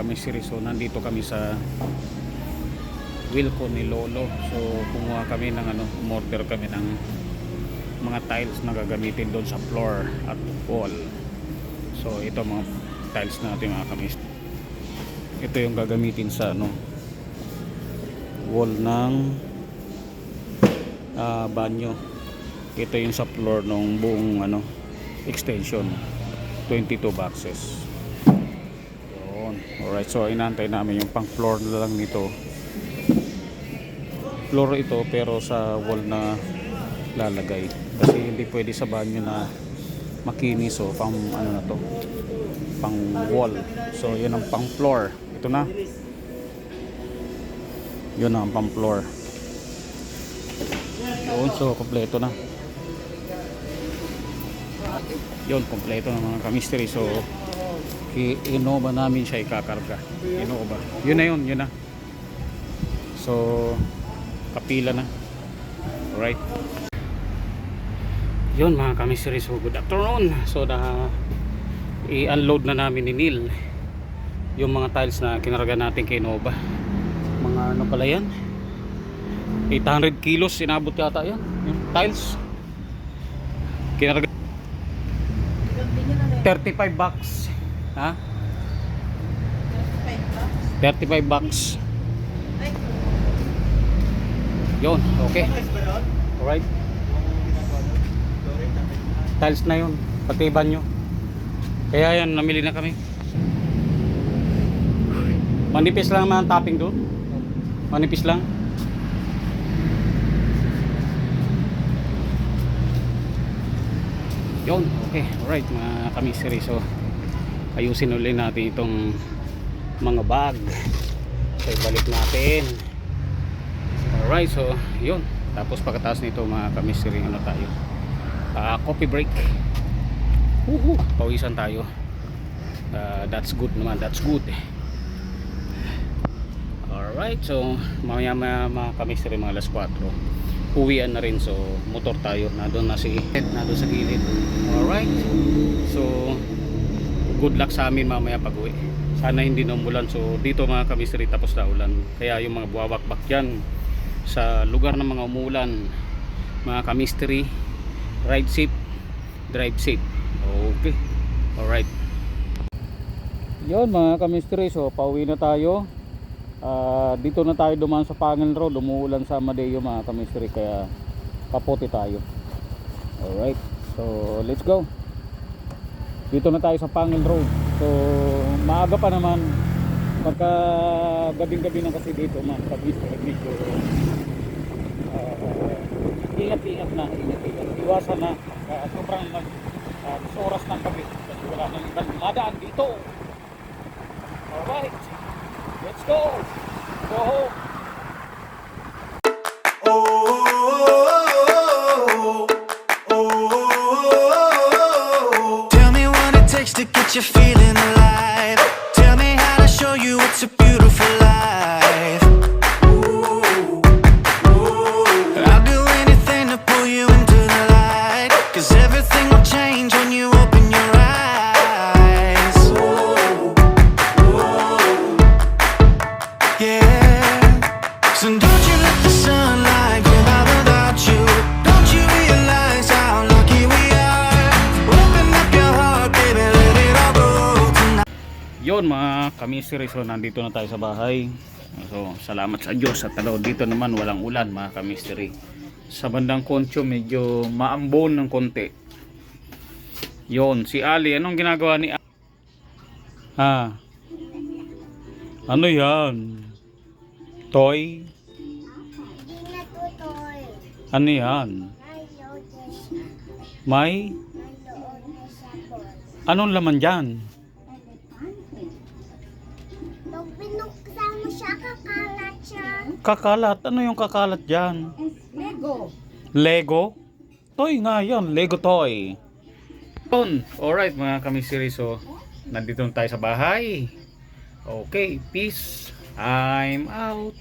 kamisiri. So nandito kami sa Wilco ni Lolo. So kumuha kami ng ano, umorder kami ng mga tiles na gagamitin doon sa floor at wall. So ito mga tiles natin mga kamis. Ito yung gagamitin sa ano wall ng ah, banyo. Ito yung sa floor ng buong ano extension 22 boxes. Alright, so inantay namin yung pang floor na lang nito. Floor ito pero sa wall na lalagay. Kasi hindi pwede sa banyo na makinis so pang ano na to pang wall. So yun ang pang floor. Ito na. Yun ang pang floor. Yun so kompleto na. Yun kompleto na mga kamisteri so i-innova namin siya ikakarga. Innova. Yun na yun yun na. So kapila na. Alright. Yun mga kamisteri so good afternoon. So na i-unload na namin ni Neil yung mga tiles na kinarga natin kay Nova mga ano pala yan? 800 kilos inabot yata yan. Yung tiles. Kinarga 35 bucks ha? 35 bucks. Yun okay. Alright. Tiles na yun pati banyo kaya yan namili na kami. Manipis lang naman ang topping doon. Manipis lang. Yun okay. Alright mga kamisiri so ayusin ulit natin itong mga bag. So ibalik natin. Alright so yun. Tapos pagkatapos nito mga kamisiri ano tayo? Ah, coffee break. Woohoo, pawisan tayo. Ah, that's good naman. That's good. Alright so mamaya mga, mga kamisiri mga alas 4 uwian na rin. So motor tayo. Nandun na si Ed. Nandun sa gilid. Alright. So good luck sa amin mamaya pag uwi. Sana hindi na umulan. So dito mga kamisiri tapos na ulan. Kaya yung mga buwabakbak dyan sa lugar ng mga umulan mga kamisteri ride safe drive safe. Okay. Alright. Yun mga kamisteri so pauwi na tayo. Ah, dito na tayo dumaan sa Pangil Road. Umuulan sa Amadeo mga kamisteri kaya kapote tayo. Alright. So let's go dito na tayo sa Pangil Road. So maaga pa naman. Pagka gabing gabi na kasi dito mga kamisteri medyo ah, ingat-ingat na ingat-ingat. Iwasan na. Uh, sobrang nag uh, oras ng gabi. Kasi wala nang ibang dumadaan dito. Alright. Let's go. Go home for life. Mga kamisiri, so nandito na tayo sa bahay. So salamat sa Diyos at talo dito naman walang ulan mga kamisiri. Sa bandang Concho medyo maambon ng konti. Yon, si Ali, anong ginagawa ni Ali? Ha? Ano yan? Toy? Ano yan? May? Anong laman dyan? Binuksan mo siya, kakalat siya. Kakalat. Ano yung kakalat dyan? Lego. Lego? Toy nga yan, Lego toy. Yun, alright mga kamisiri, so nandito na tayo sa bahay. Okay, peace. I'm out.